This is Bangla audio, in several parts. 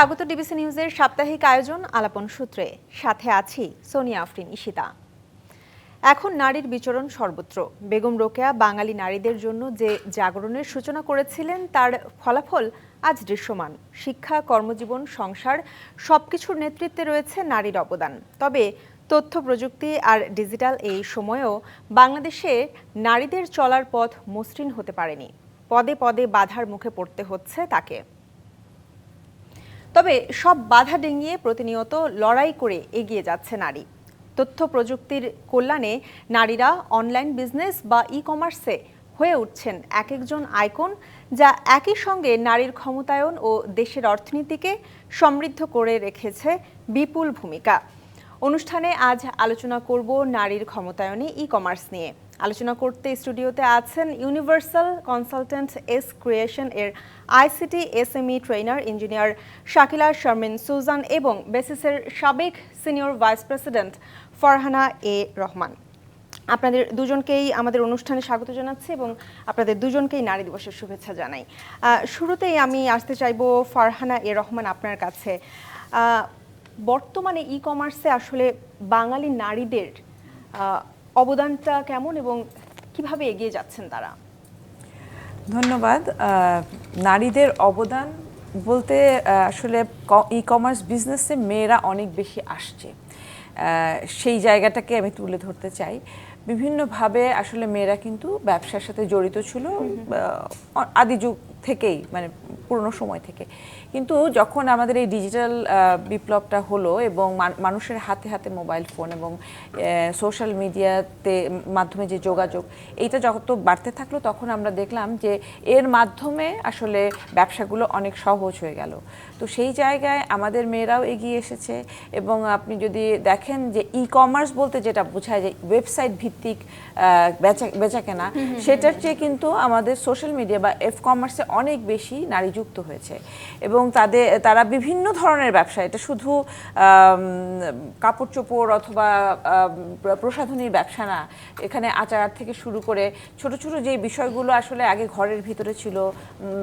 স্বাগত ডিবিসি নিউজের সাপ্তাহিক আয়োজন আলাপন সূত্রে। সাথে আছি সোনিয়া আফরিন ইশিতা এখন নারীর বিচরণ সর্বত্র। বেগম রোকেয়া বাঙালি নারীদের জন্য যে জাগরণের সূচনা করেছিলেন, তার ফলাফল আজ দৃশ্যমান। শিক্ষা, কর্মজীবন, সংসার সবকিছুর নেতৃত্বে রয়েছে নারীর অবদান। তবে তথ্য, প্রযুক্তি আর ডিজিটাল এই সময়েও বাংলাদেশে নারীদের চলার পথ মসৃণ হতে পারেনি। পদে পদে বাধার মুখে পড়তে হচ্ছে তাকে। তবে সব বাধা ডিঙিয়ে প্রতিনিয়ত লড়াই করে এগিয়ে যাচ্ছে নারী। তথ্য প্রযুক্তির কল্যাণে নারীরা অনলাইন বিজনেস বা ই কমার্সে হয়ে উঠছেন এক একজন আইকন যা একই সঙ্গে নারীর ক্ষমতায়ন ও দেশের অর্থনীতিকে সমৃদ্ধ করে রেখেছে বিপুল ভূমিকা। অনুষ্ঠানে আজ আলোচনা করব নারীর ক্ষমতায়নে ই কমার্স নিয়ে। আলোচনা করতে স্টুডিওতে আছেন ইউনিভার্সাল কনসালটেন্ট এস ক্রিয়েশন এর ICT SME trainer engineer Shakila Sharmin Sujan এবং বেসিসের সাবেক senior vice president Farhana A Rahman. আপনাদের দুজনকেই আমাদের অনুষ্ঠানে স্বাগত জানাচ্ছি এবং আপনাদের দুজনকেই নারী দিবসের শুভেচ্ছা জানাই। শুরুতেই আমি আসতে চাইব ফারহানা এ রহমান আপনার কাছে। বর্তমানে ই কমার্সে আসলে বাঙালি নারীদের অবদানটা কেমন এবং কীভাবে এগিয়ে যাচ্ছেন তারা? ধন্যবাদ। নারীদের অবদান বলতে আসলে ই কমার্স বিজনেসে মেয়েরা অনেক বেশি আসছে। সেই জায়গাটাকে আমি তুলে ধরতে চাই। বিভিন্নভাবে আসলে মেয়েরা কিন্তু ব্যবসার সাথে জড়িত ছিল আদি যুগ থেকেই মানে পুরনো সময় থেকে। কিন্তু যখন আমাদের এই ডিজিটাল বিপ্লবটা হলো এবং মানুষের হাতে হাতে মোবাইল ফোন এবং সোশ্যাল মিডিয়াতে মাধ্যমে যে যোগাযোগ এইটা যত বাড়তে থাকল তখন আমরা দেখলাম যে এর মাধ্যমে আসলে ব্যবসাগুলো অনেক সহজ হয়ে গেল। তো সেই জায়গায় আমাদের মেয়েরাও এগিয়ে এসেছে এবং আপনি যদি দেখেন যে ই কমার্স বলতে যেটা বোঝায় যে ওয়েবসাইট ভিত্তিক বেচা বেচা কেনা সেটার চেয়ে কিন্তু আমাদের সোশ্যাল মিডিয়া বা এফ কমার্সে অনেক বেশি নারী যুক্ত হয়েছে। এবং তাদের তারা বিভিন্ন ধরনের ব্যবসা এটা শুধু কাপড় চোপড় অথবা প্রসাধনীর ব্যবসা না এখানে আচার থেকে শুরু করে ছোট ছোট যে বিষয়গুলো আসলে আগে ঘরের ভিতরে ছিল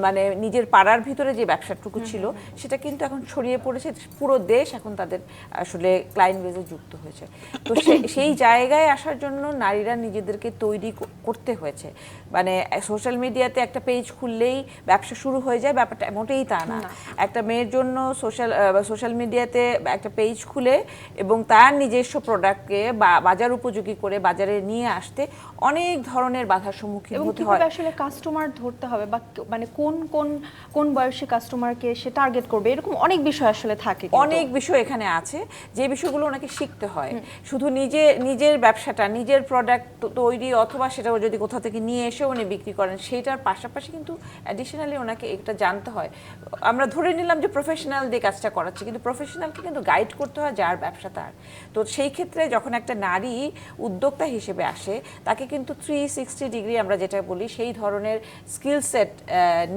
মানে নিজের পাড়ার ভিতরে যে ব্যবসাটুকু ছিল সেটা কিন্তু এখন ছড়িয়ে পড়েছে পুরো দেশ এখন তাদের আসলে ক্লায়েন্ট বেজে যুক্ত হয়েছে। তো সেই জায়গায় আসার জন্য নারীরা নিজেদেরকে তৈরি করতে হয়েছে। মানে সোশ্যাল মিডিয়াতে একটা পেজ খুললেই ব্যবসা শুরু হয়ে যায় ব্যাপারটা মোটেই তা না। একটা মেয়ের জন্য সোশ্যাল সোশ্যাল মিডিয়াতে একটা পেজ খুলে এবং তার নিজস্ব প্রোডাক্টকে বাজার উপযোগী করে বাজারে নিয়ে আসতে অনেক ধরনের বাধার সম্মুখীন হতে হয়। আসলে কাস্টমার ধরতে হবে বা মানে কোন কোন কোন বয়সী কাস্টমারকে সে টার্গেট করবে এরকম অনেক বিষয় আসলে থাকে অনেক বিষয় এখানে আছে। যে বিষয়গুলো ওনাকে শিখতে হয় শুধু নিজে নিজের ব্যবসাটা নিজের প্রোডাক্ট তৈরি অথবা সেটা যদি কোথাও থেকে নিয়ে এসে উনি বিক্রি করেন সেইটার পাশাপাশি কিন্তু অ্যাডিশনালি ওনাকে এটা জানতে হয়। আমরা ধরে নিলাম যে প্রফেশনাল দিয়ে কাজটা করাচ্ছে কিন্তু প্রফেশনালকে কিন্তু গাইড করতে হয় যার ব্যবসা তার। তো সেই ক্ষেত্রে যখন একটা নারী উদ্যোক্তা হিসেবে আসে তাকে কিন্তু থ্রি সিক্সটি ডিগ্রি আমরা যেটা বলি সেই ধরনের স্কিল সেট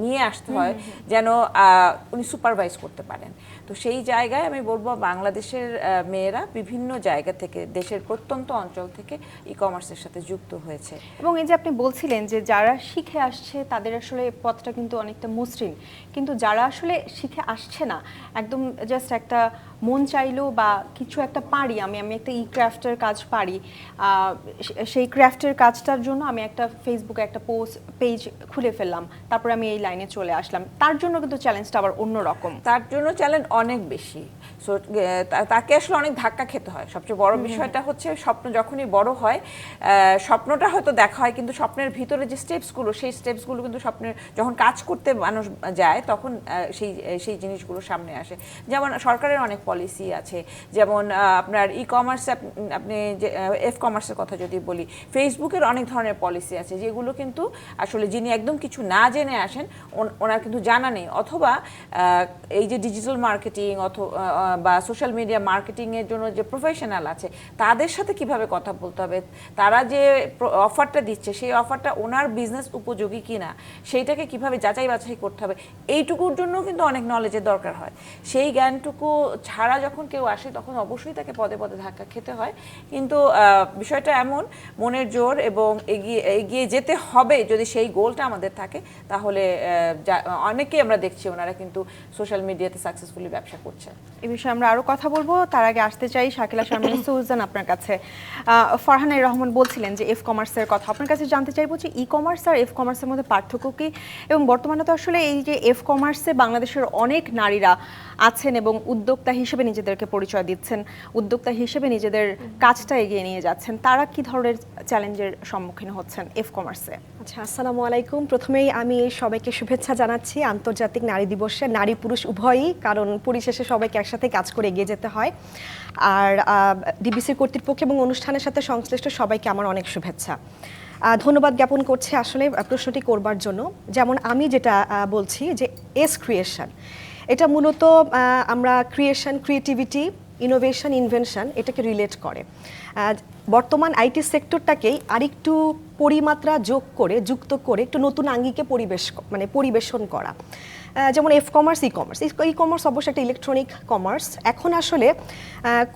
নিয়ে আসতে হয় যেন উনি সুপারভাইজ করতে পারেন। তো সেই জায়গায় আমি বলব বাংলাদেশের মেয়েরা বিভিন্ন জায়গা থেকে দেশের প্রত্যন্ত অঞ্চল থেকে ই কমার্সের সাথে যুক্ত হয়েছে। এবং এই যে আপনি বলছিলেন যে যারা শিখে আসছে তাদের আসলে পথটা কিন্তু অনেকটা মসৃণ। কিন্তু যারা আসলে শিখে আসছে না একদম জাস্ট একটা মন চাইলো বা কিছু একটা পারি আমি আমি একটা ই ক্রাফটের কাজ পারি সেই ক্রাফটের কাজটার জন্য আমি একটা ফেসবুকে একটা পোস্ট পেজ খুলে ফেললাম। তারপরে আমি এই লাইনে চলে আসলাম। তার জন্য কিন্তু চ্যালেঞ্জটা আবার অন্য রকম তার জন্য চ্যালেঞ্জ অনেক বেশি। সো তাকে আসলে অনেক ধাক্কা খেতে হয়। সবচেয়ে বড় বিষয়টা হচ্ছে স্বপ্ন যখনই বড় হয় স্বপ্নটা হয়তো দেখা হয় কিন্তু স্বপ্নের ভিতরে যে স্টেপসগুলো সেই স্টেপসগুলো কিন্তু স্বপ্নের যখন কাজ করতে মানুষ যায় তখন সেই সেই জিনিসগুলো সামনে আসে। যেমন সরকারের অনেক পলিসি আছে। যেমন আপনার ই কমার্সে আপনি যে এফ কমার্সের কথা যদি বলি ফেসবুকের অনেক ধরনের পলিসি আছে যেগুলো কিন্তু আসলে যিনি একদম কিছু না জেনে আসেন ওনার কিন্তু জানা নেই। অথবা এই যে ডিজিটাল মার্কেটিং অথবা বা সোশ্যাল মিডিয়া মার্কেটিং এর জন্য যে প্রফেশনাল আছে, তাদের সাথে কীভাবে কথা বলতে হবে? তারা যে অফারটা দিচ্ছে, সেই অফারটা ওনার বিজনেস উপযোগী কিনা, সেইটাকে কীভাবে যাচাই বাছাই করতে হবে, এইটুকুর জন্য কিন্তু অনেক নলেজের দরকার হয়। সেই জ্ঞানটুকু ছাড়া যখন কেউ আসে, তখন অবশ্যই তাকে পদে পদে ধাক্কা খেতে হয়। কিন্তু বিষয়টা এমন, মনের জোর এবং এগিয়ে এগিয়ে যেতে হবে যদি সেই গোলটা আমাদের থাকে, তাহলে অনেকেই আমরা দেখছি ওনারা কিন্তু সোশ্যাল মিডিয়াতে সাকসেসফুলি ব্যবসা করছে এই বিষয়ে আমরা আরও কথা বলব। তার আগে আসতে চাই শাকিলা শারমিন সুজান আপনার কাছে। আহ, ফারহানা রহমান বলছিলেন যে এফ কমার্সের কথা। আপনার কাছে জানতে চাইব যে ই কমার্স আর এফ কমার্সের মধ্যে পার্থক্য কি? এবং বর্তমানে তো আসলে এই যে এফ কমার্সে বাংলাদেশের অনেক নারীরা আছেন এবং উদ্যোক্তা হিসেবে নিজেদেরকে পরিচয় দিচ্ছেন উদ্যোক্তা হিসেবে নিজেদের কাজটা এগিয়ে নিয়ে যাচ্ছেন। তারা কি ধরনের চ্যালেঞ্জের সম্মুখীন হচ্ছেন এফ কমার্সে আচ্ছা আসসালামু আলাইকুম। প্রথমেই আমি সবাইকে শুভেচ্ছা জানাচ্ছি। আন্তর্জাতিক নারী দিবসে নারী পুরুষ উভয়ই কারণ পরিশেষে সবাইকে একসাথে কাজ করে এগিয়ে যেতে হয়। আর ডিবিসির কর্তৃপক্ষ এবং অনুষ্ঠানের সাথে সংশ্লিষ্ট সবাইকে আমার অনেক শুভেচ্ছা। ধন্যবাদ জ্ঞাপন করছে আসলে প্রশ্নটি করবার জন্য। যেমন আমি যেটা বলছি যে এস ক্রিয়েশন এটা মূলত আমরা ক্রিয়েশন ক্রিয়েটিভিটি ইনোভেশন ইনভেনশন এটাকে রিলেট করে। বর্তমান আইটি সেক্টরটাকেই আরেকটু পরিমাত্রা যোগ করে, যুক্ত করে একটু নতুন আঙ্গিকে পরিবেশ মানে পরিবেশন করা। যেমন F commerce E commerce E commerce অবশ্যই একটা ইলেকট্রনিক কমার্স এখন আসলে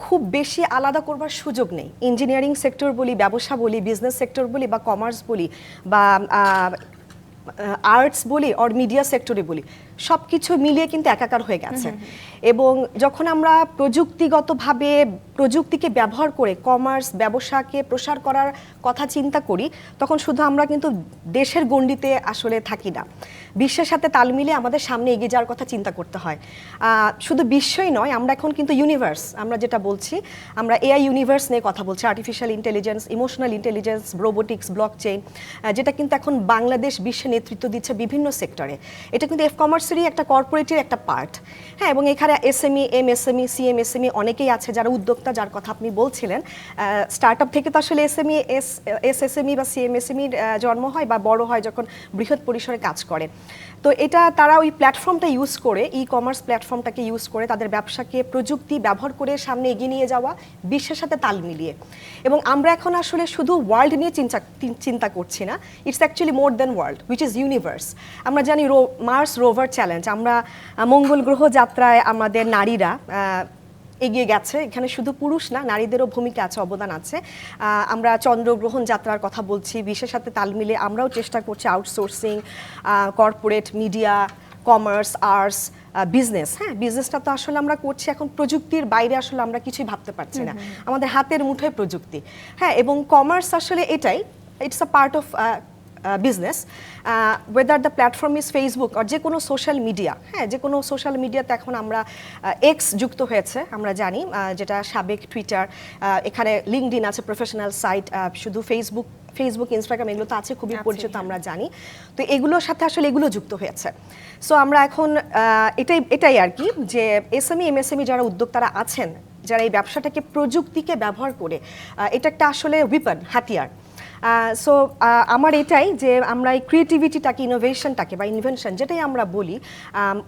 খুব বেশি আলাদা করবার সুযোগ নেই। ইঞ্জিনিয়ারিং সেক্টর বলি, ব্যবসা বলি বিজনেস সেক্টর বলি বা কমার্স বলি বা আর্টস বলি অর মিডিয়া সেক্টরে বলি সব কিছু মিলিয়ে কিন্তু একাকার হয়ে গেছে। এবং যখন আমরা প্রযুক্তিগতভাবে প্রযুক্তিকে ব্যবহার করে কমার্স ব্যবসাকে প্রসার করার কথা চিন্তা করি তখন শুধু আমরা কিন্তু দেশের গণ্ডিতে আসলে থাকি না। বিশ্বের সাথে তাল মিলিয়ে আমাদের সামনে এগিয়ে যাওয়ার কথা চিন্তা করতে হয়। শুধু বিশ্বই নয়, আমরা এখন কিন্তু ইউনিভার্স আমরা যেটা বলছি, আমরা এআই ইউনিভার্স নিয়ে কথা বলছি artificial intelligence emotional intelligence robotics blockchain যেটা কিন্তু এখন বাংলাদেশ বিশ্বে নেতৃত্ব দিচ্ছে বিভিন্ন সেক্টরে এটা কিন্তু এফ কমার্সেরই একটা কর্পোরেটের একটা পার্ট হ্যাঁ এবং এখানে SME M SME CM SME অনেকেই আছে যারা উদ্যোক্তা, যার কথা আপনি বলছিলেন। স্টার্ট আপ থেকে তো আসলে এসএমই এস এস এসএমই বা সিএম এসএমইর জন্ম হয় বা বড় হয় যখন বৃহৎ পরিসরে কাজ করে। তো এটা তারা ওই প্ল্যাটফর্মটা ইউজ করে ই কমার্স প্ল্যাটফর্মটাকে ইউজ করে তাদের ব্যবসাকে প্রযুক্তি ব্যবহার করে সামনে এগিয়ে নিয়ে যাওয়া, বিশ্বের সাথে তাল মিলিয়ে। এবং আমরা এখন আসলে শুধু ওয়ার্ল্ড নিয়ে চিন্তা চিন্তা করছি না it's actually more than world which is universe আমরা জানি রো মার্স রোভার চ্যালেঞ্জ আমরা মঙ্গল গ্রহ যাত্রায় আমাদের নারীরা এগিয়ে গেছে। এখানে শুধু পুরুষ না নারীদেরও ভূমিকা আছে অবদান আছে। আমরা চন্দ্রগ্রহণ যাত্রার কথা বলছি। বিশ্বের সাথে তাল মিলে আমরাও চেষ্টা করছি outsourcing corporate media commerce arts business হ্যাঁ বিজনেসটা তো আসলে আমরা করছি এখন প্রযুক্তির বাইরে আসলে আমরা কিছুই ভাবতে পারছি না। আমাদের হাতের মুঠোয় প্রযুক্তি। হ্যাঁ এবং কমার্স আসলে এটাই it's a part of business whether the platform is Facebook আর যে কোনো সোশ্যাল মিডিয়া হ্যাঁ যে কোনো সোশ্যাল মিডিয়াতে এখন আমরা এক্স যুক্ত হয়েছে আমরা জানি যেটা সাবেক টুইটার এখানে লিঙ্কড ইন আছে প্রফেশনাল সাইট শুধু ফেসবুক ফেসবুক ইনস্টাগ্রাম এগুলো তো আছে খুবই পরিচিত হ্যাঁ। আমরা জানি। তো এগুলোর সাথে আসলে এগুলো যুক্ত হয়েছে। সো আমরা এখন এটাই এটাই আর কি যে এসএমই এমএসএমই যারা উদ্যোক্তারা আছেন যারা এই ব্যবসাটাকে প্রযুক্তিকে ব্যবহার করে এটা একটা আসলে উইপন হাতিয়ার। সো আমার এটাই যে আমরা এই ক্রিয়েটিভিটিটাকে ইনোভেশনটাকে বা ইনভেনশন যেটাই আমরা বলি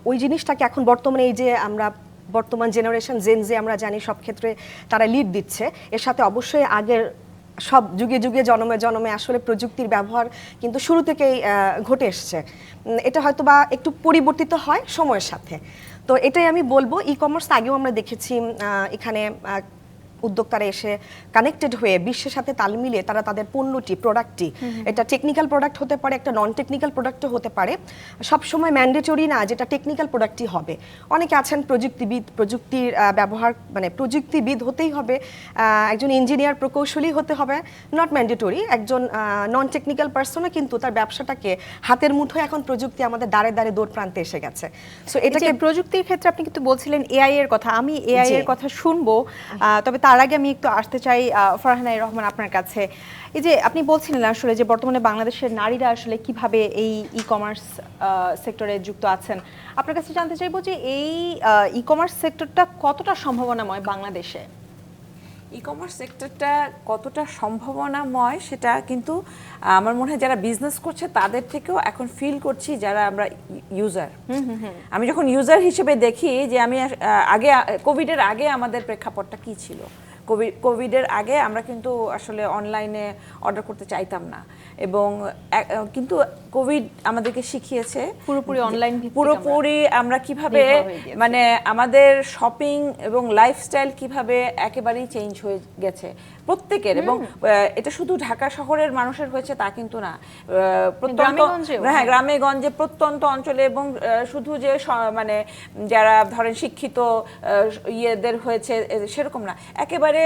ওই জিনিসটাকে এখন বর্তমানে এই যে আমরা বর্তমান জেনারেশন জেন যে আমরা জানি সব ক্ষেত্রে তারা লিড দিচ্ছে। এর সাথে অবশ্যই আগের সব যুগে যুগে, জনমে জনমে আসলে প্রযুক্তির ব্যবহার কিন্তু শুরু থেকেই ঘটে এসছে। এটা হয়তো বা একটু পরিবর্তিত হয় সময়ের সাথে। তো এটাই আমি বলব ই কমার্স আগেও আমরা দেখেছি এখানে উদ্যোক্তারা এসে কানেক্টেড হয়ে বিশ্বের সাথে তাল মিলিয়ে তারা তাদের পণ্যটি প্রোডাক্টটি এটা টেকনিক্যাল প্রোডাক্ট হতে পারে একটা নন টেকনিক্যাল প্রোডাক্টও হতে পারে। সবসময় ম্যান্ডেটরি না যেটা টেকনিক্যাল প্রোডাক্টই হবে। অনেকে আছেন প্রযুক্তিবিদ প্রযুক্তির ব্যবহার মানে প্রযুক্তিবিদ হতেই হবে একজন ইঞ্জিনিয়ার প্রকৌশলী হতে হবে নট ম্যান্ডেটরি একজন নন টেকনিক্যাল পার্সনও কিন্তু তার ব্যবসাটাকে হাতের মুঠোয় এখন প্রযুক্তি আমাদের দাঁড়ে দাঁড়ে দৌড় প্রান্তে এসে গেছে। সো এটাকে প্রযুক্তির ক্ষেত্রে আপনি কিন্তু বলছিলেন এআই এর কথা আমি এআই এর কথা শুনব তবে তার আগে আমি একটু আসতে চাই আহ, ফারহানা রহমান আপনার কাছে। এই যে আপনি বলছিলেন আসলে যে বর্তমানে বাংলাদেশের নারীরা আসলে কীভাবে এই ই কমার্স সেক্টরে যুক্ত আছেন। আপনার কাছে জানতে চাইব যে এই ই কমার্স সেক্টরটা কতটা সম্ভাবনাময় বাংলাদেশে? ই কমার্স সেক্টরটা কতটা সম্ভাবনাময় সেটা কিন্তু আমার মনে হয় যারা বিজনেস করছে তাদের থেকেও এখন ফিল করছি যারা আমরা ইউজার আমি যখন ইউজার হিসেবে দেখি যে আমি আগে কোভিডের আগে আমাদের প্রেক্ষাপটটা কি ছিল? কোভিড কোভিডের আগে আমরা কিন্তু আসলে অনলাইনে অর্ডার করতে চাইতাম না এবং কিন্তু কোভিড আমাদেরকে শিখিয়েছে পুরোপুরি অনলাইন পুরোপুরি আমরা কীভাবে। মানে আমাদের শপিং এবং লাইফস্টাইল কীভাবে একেবারেই চেঞ্জ হয়ে গেছে প্রত্যেকের এবং এটা শুধু ঢাকা শহরের মানুষের হয়েছে তা কিন্তু না। প্রত্যন্ত হ্যাঁ হ্যাঁ। গ্রামে গঞ্জে প্রত্যন্ত অঞ্চলে এবং শুধু যে মানে যারা ধরেন শিক্ষিত ইয়েদের হয়েছে সেরকম না। একেবারে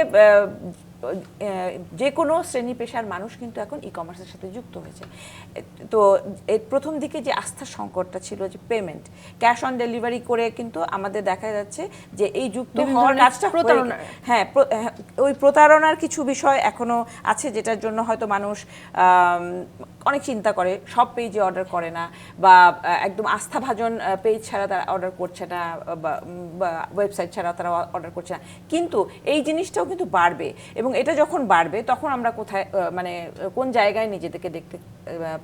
যে কোনো শ্রেণি পেশার মানুষ কিন্তু এখন ই কমার্সের সাথে যুক্ত হয়েছে। তো এই প্রথম দিকে যে আস্থার সংকটটা ছিল যে পেমেন্ট ক্যাশ অন ডেলিভারি করে কিন্তু আমাদের দেখা যাচ্ছে যে এই যুক্ত হওয়ার কাজটা হ্যাঁ হ্যাঁ, ওই প্রতারণার কিছু বিষয় এখনও আছে যেটার জন্য হয়তো মানুষ অনেক চিন্তা করে সব পেজে অর্ডার করে না বা একদম আস্থাভাজন পেজ ছাড়া তারা অর্ডার করছে না বা ওয়েবসাইট ছাড়া তারা অর্ডার করছে না। কিন্তু এই জিনিসটাও কিন্তু বাড়বে এবং এটা যখন বাড়বে তখন আমরা কোথায় মানে কোন জায়গায় নিজেদেরকে দেখতে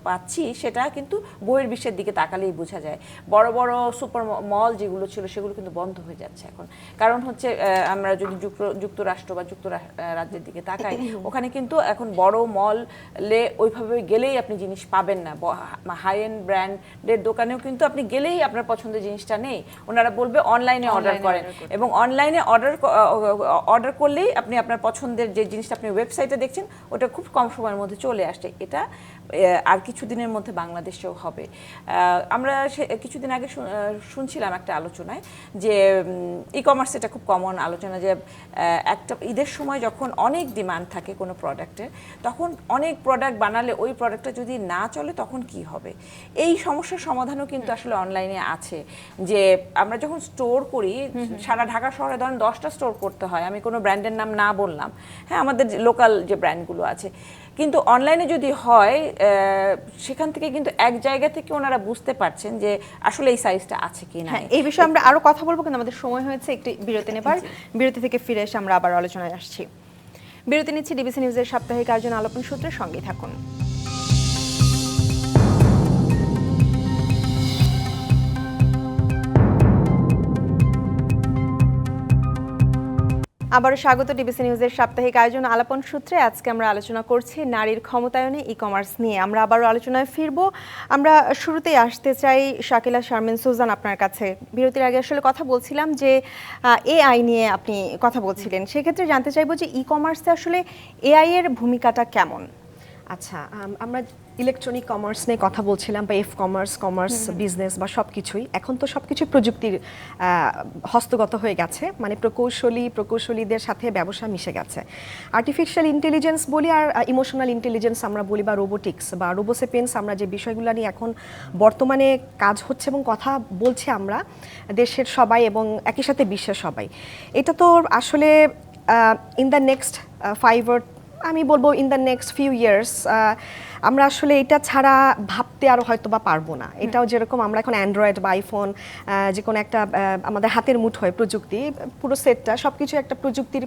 পাচ্ছি সেটা কিন্তু বইয়ের বিশ্বের দিকে তাকালেই বোঝা যায়। বড় বড় সুপার মল যেগুলো ছিল সেগুলো কিন্তু বন্ধ হয়ে যাচ্ছে এখন। কারণ হচ্ছে আমরা যদি যুক্ত যুক্তরাষ্ট্র বা যুক্তরাজ্যের দিকে তাকাই ওখানে কিন্তু এখন বড় মলে ওইভাবে গেলেই আপনি জিনিস পাবেন না। হাই এন্ড ব্র্যান্ডের দোকানেও কিন্তু আপনি গেলেই আপনার পছন্দের জিনিসটা নেই। ওনারা বলবে অনলাইনে অর্ডার করেন এবং অনলাইনে অর্ডার অর্ডার করলেই আপনি আপনার পছন্দের যে জিনিসটা আপনি ওয়েবসাইটে দেখছেন ওটা খুব কম সময়ের মধ্যে চলে আসছে এটা আর কিছুদিনের মধ্যে বাংলাদেশেও হবে। আমরা সে- কিছুদিন আগে শুনছিলাম একটা আলোচনায় যে ই কমার্স এটা খুব কমন আলোচনা যে একটা ঈদের সময় যখন অনেক ডিমান্ড থাকে কোনো প্রোডাক্টের তখন অনেক প্রোডাক্ট বানালে ওই প্রোডাক্টটা যদি না চলে তখন কি হবে? এই সমস্যার সমাধানও কিন্তু আসলে অনলাইনে আছে যে আমরা যখন স্টোর করি সারা ঢাকা শহরে ধরেন দশটা স্টোর করতে হয় আমি কোনো ব্র্যান্ডের নাম না বললাম হ্যাঁ আমাদের লোকাল যে ব্র্যান্ডগুলো আছে কিন্তু অনলাইনে যদি হয় সেখান থেকে কিন্তু এক জায়গা থেকে ওনারা বুঝতে পারছেন যে আসলে এই সাইজটা আছে কি না হ্যাঁ এই বিষয়ে আমরা আরও কথা বলব কিন্তু আমাদের সময় হয়েছে একটি বিরতি নেবার। বিরতি থেকে ফিরে এসে আমরা আবার আলোচনায় আসছি। বিরতি নিচ্ছি ডিবিসি নিউজের সাপ্তাহিক আয়োজন আলোপন সূত্রের সঙ্গেই থাকুন। আবারও স্বাগত ডিবিসি নিউজের সাপ্তাহিক আয়োজন আলাপন সূত্রে। আজকে আমরা আলোচনা করছি নারীর ক্ষমতায়নে ই কমার্স নিয়ে। আমরা আবারও আলোচনায় ফিরব। আমরা শুরুতেই আসতে চাই শাকিলা, শারমিন, সুজান আপনার কাছে। বিরতির আগে আসলে কথা বলছিলাম যে এআই নিয়ে আপনি কথা বলছিলেন। সেক্ষেত্রে জানতে চাইব যে ই কমার্সে আসলে এআই এর ভূমিকাটা কেমন? আচ্ছা আমরা ইলেকট্রনিক কমার্স নিয়ে কথা বলছিলাম বা এফ কমার্স কমার্স বিজনেস বা সব কিছুই এখন তো সব কিছুই প্রযুক্তির হস্তগত হয়ে গেছে। মানে প্রকৌশলী প্রকৌশলীদের সাথে ব্যবসা মিশে গেছে। আর্টিফিশিয়াল ইন্টেলিজেন্স বলি আর ইমোশনাল ইন্টেলিজেন্স আমরা বলি বা রোবোটিক্স বা রোবোসেপেন্স আমরা যে বিষয়গুলো নিয়ে এখন বর্তমানে কাজ হচ্ছে এবং কথা বলছি আমরা দেশের সবাই এবং একই সাথে বিশ্বের সবাই। এটা তো আসলে ইন দ্য নেক্সট ফাইভ আমি বলব in the next few years আমরা আসলে এটা ছাড়া ভাবতে আর হয়তো বা পারব না। এটাও যেরকম আমরা এখন অ্যান্ড্রয়েড বা আইফোন যে কোনো একটা আমাদের হাতের মুঠোয় প্রযুক্তি পুরো সেটটা সব কিছু একটা প্রযুক্তির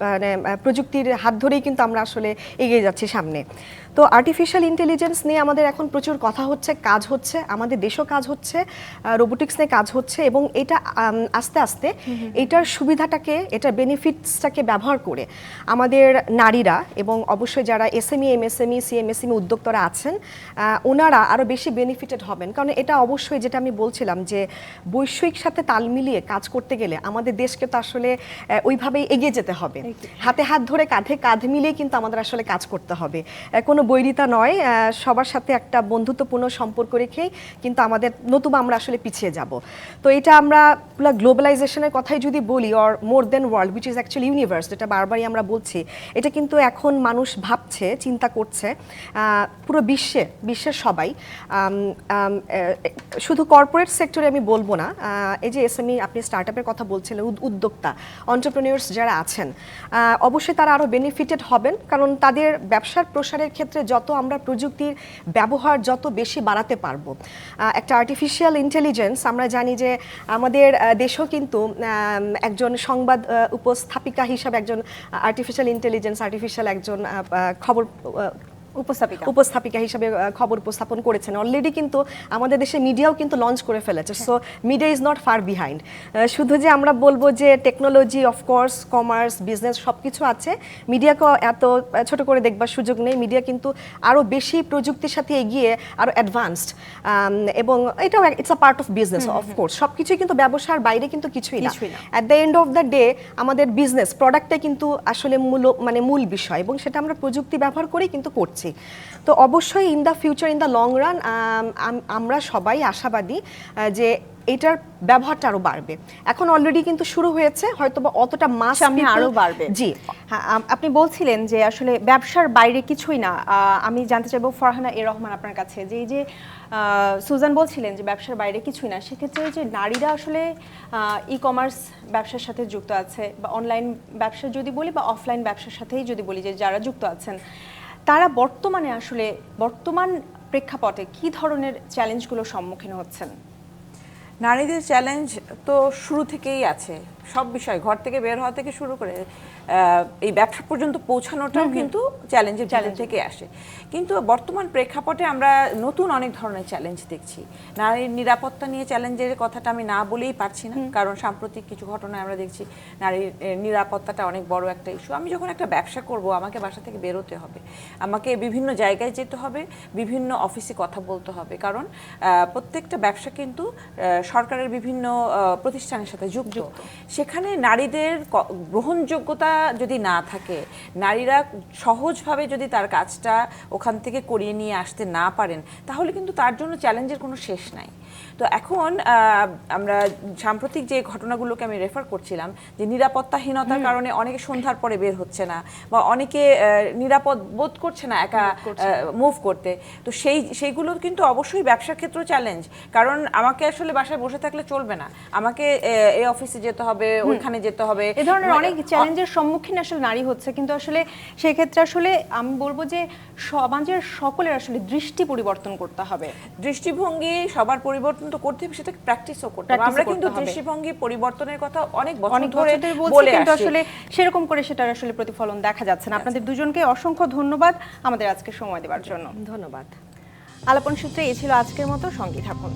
মানে প্রযুক্তির হাত ধরেই কিন্তু আমরা আসলে এগিয়ে যাচ্ছি সামনে। তো আর্টিফিশিয়াল ইন্টেলিজেন্স নিয়ে আমাদের এখন প্রচুর কথা হচ্ছে কাজ হচ্ছে আমাদের দেশও কাজ হচ্ছে রোবোটিক্স নিয়ে কাজ হচ্ছে এবং এটা আস্তে আস্তে এটার সুবিধাটাকে এটার বেনিফিটসটাকে ব্যবহার করে আমাদের নারীরা এবং অবশ্যই যারা S M E M S M SME MSME CMSME উদ্যোক্তারা আছেন ওনারা আরও বেশি বেনিফিটেড হবেন। কারণ এটা অবশ্যই যেটা আমি বলছিলাম যে বৈষয়িক সাথে তাল মিলিয়ে কাজ করতে গেলে আমাদের দেশকে তো আসলে ওইভাবেই এগিয়ে যেতে হবে। হাতে হাত ধরে কাঁধে কাঁধ মিলিয়ে কিন্তু আমাদের আসলে কাজ করতে হবে। কোনো বৈরিতা নয় সবার সাথে একটা বন্ধুত্বপূর্ণ সম্পর্ক রেখেই কিন্তু আমাদের নতুবা আমরা আসলে পিছিয়ে যাব। তো এটা আমরা পুরো গ্লোবালাইজেশনের কথাই যদি বলি or more than world which is actually universe যেটা বারবারই আমরা বলছি এটা কিন্তু এখন মানুষ ভাবছে চিন্তা করছে পুরো বিশ্বে, বিশ্বের সবাই শুধু কর্পোরেট সেক্টরে আমি বলব না এই যে এসএমই আপনি স্টার্ট আপের কথা বলছিলেন, উদ- উদ্যোক্তা অন্টারপ্রেনিয়ার্স যারা আছেন অবশ্যই তারা আরও বেনিফিটেড হবেন, কারণ তাদের ব্যবসার প্রসারের ক্ষেত্রে যত আমরা প্রযুক্তির ব্যবহার যত বেশি বাড়াতে পারব। একটা আর্টিফিশিয়াল ইন্টেলিজেন্স আমরা জানি যে আমাদের দেশেও কিন্তু একজন সংবাদ উপস্থাপিকা হিসাবে একজন আর্টিফিশিয়াল ইন্টেলিজেন্স আর্টিফিশিয়াল একজন খবর উপস্থাপিকা। উপস্থাপিকা হিসেবে খবর উপস্থাপন করেছেন। অলরেডি কিন্তু আমাদের দেশে মিডিয়াও কিন্তু লঞ্চ করে ফেলেছে। So media is not far behind শুধু যে আমরা বলব যে টেকনোলজি অফকোর্স কমার্স বিজনেস সব কিছু আছে। মিডিয়াকে এত ছোট করে দেখবার সুযোগ নেই। মিডিয়া কিন্তু আরও বেশি প্রযুক্তির সাথে এগিয়ে আরও অ্যাডভান্সড এবং এটাও it's a part of business of course সব কিছুই কিন্তু ব্যবসার বাইরে কিন্তু কিছুই না। At the end of the day আমাদের বিজনেস প্রোডাক্টটা কিন্তু আসলে মূল মানে মূল বিষয়। এবং সেটা আমরা প্রযুক্তি ব্যবহার করেই কিন্তু করছি। তো অবশ্যই in the future in the long run আমরা সবাই আশাবাদী যে এটার ব্যবহারটা আরও বাড়বে। এখন অলরেডি কিন্তু শুরু হয়েছে হয়তো বা অতটা মাস সামনে আরও বাড়বে। জি। হ্যাঁ আপনি বলছিলেন যে আসলে ব্যবসার বাইরে কিছুই না। আমি জানতে চাইব ফারহানা এ রহমান আপনার কাছে যে এই যে সুজান বলছিলেন যে ব্যবসার বাইরে কিছুই না সেক্ষেত্রে যে নারীরা আসলে ই কমার্স ব্যবসার সাথে যুক্ত আছে বা অনলাইন ব্যবসা যদি বলি বা অফলাইন ব্যবসার সাথেই যদি বলি যে যারা যুক্ত আছেন তারা বর্তমানে আসলে বর্তমান প্রেক্ষাপটে কি ধরনের চ্যালেঞ্জগুলো সম্মুখীন হচ্ছেন? নারীদের চ্যালেঞ্জ তো শুরু থেকেই আছে। সব বিষয়, ঘর থেকে বের হওয়া থেকে শুরু করে এই ব্যবসা পর্যন্ত পৌঁছানোটাও কিন্তু চ্যালেঞ্জের চ্যালেঞ্জ থেকে আসে। কিন্তু বর্তমান প্রেক্ষাপটে আমরা নতুন অনেক ধরনের চ্যালেঞ্জ দেখছি। নারীর নিরাপত্তা নিয়ে চ্যালেঞ্জের কথাটা আমি না বলেই পারছি না। কারণ সাম্প্রতিক কিছু ঘটনায় আমরা দেখছি নারীর নিরাপত্তাটা অনেক বড় একটা ইস্যু আমি যখন একটা ব্যবসা করব আমাকে বাসা থেকে বেরোতে হবে। আমাকে বিভিন্ন জায়গায় যেতে হবে বিভিন্ন অফিসে কথা বলতে হবে। কারণ প্রত্যেকটা ব্যবসা কিন্তু সরকারের বিভিন্ন প্রতিষ্ঠানের সাথে যুক্ত। সেখানে নারীদের গ্রহণযোগ্যতা যদি না থাকে, নারীরা সহজভাবে যদি তার কাজটা ওখান থেকে করিয়ে নিয়ে আসতে না পারেন, তাহলে কিন্তু তার জন্য চ্যালেঞ্জের কোনো শেষ নাই। তো এখন আমরা সাম্প্রতিক যে ঘটনাগুলোকে আমি রেফার করছিলাম যে নিরাপত্তাহীনতার কারণে অনেকে সন্ধ্যার পরে বের হচ্ছে না বা অনেকে নিরাপদ বোধ করছে না একা মুভ করতে তো সেই সেইগুলো কিন্তু অবশ্যই ব্যবসার ক্ষেত্রেও চ্যালেঞ্জ কারণ আমাকে আসলে বাসায় বসে থাকলে চলবে না আমাকে এই অফিসে যেতে হবে ওইখানে যেতে হবে। এ ধরনের মানে অনেক চ্যালেঞ্জের সম্মুখীন আসলে নারী হচ্ছে কিন্তু আসলে সেক্ষেত্রে আসলে আমি বলব যে সমাজের সকলের আসলে দৃষ্টি পরিবর্তন করতে হবে। দৃষ্টিভঙ্গি সবার পরিবর্তন তো করতে হবে সেটাকে প্র্যাকটিসও করতে হবে। আমরা কিন্তু দৃষ্টিভঙ্গি পরিবর্তনের কথা অনেক বছর ধরে বলে কিন্তু আসলে সেরকম করে সেটার আসলে প্রতিফলন দেখা যাচ্ছে না। আপনাদের দুজনকে অসংখ্য ধন্যবাদ আমাদের আজকে সময় দেওয়ার জন্য। ধন্যবাদ। আলাপন সূত্রে এ ছিল আজকের মতো। সঙ্গে থাকুন।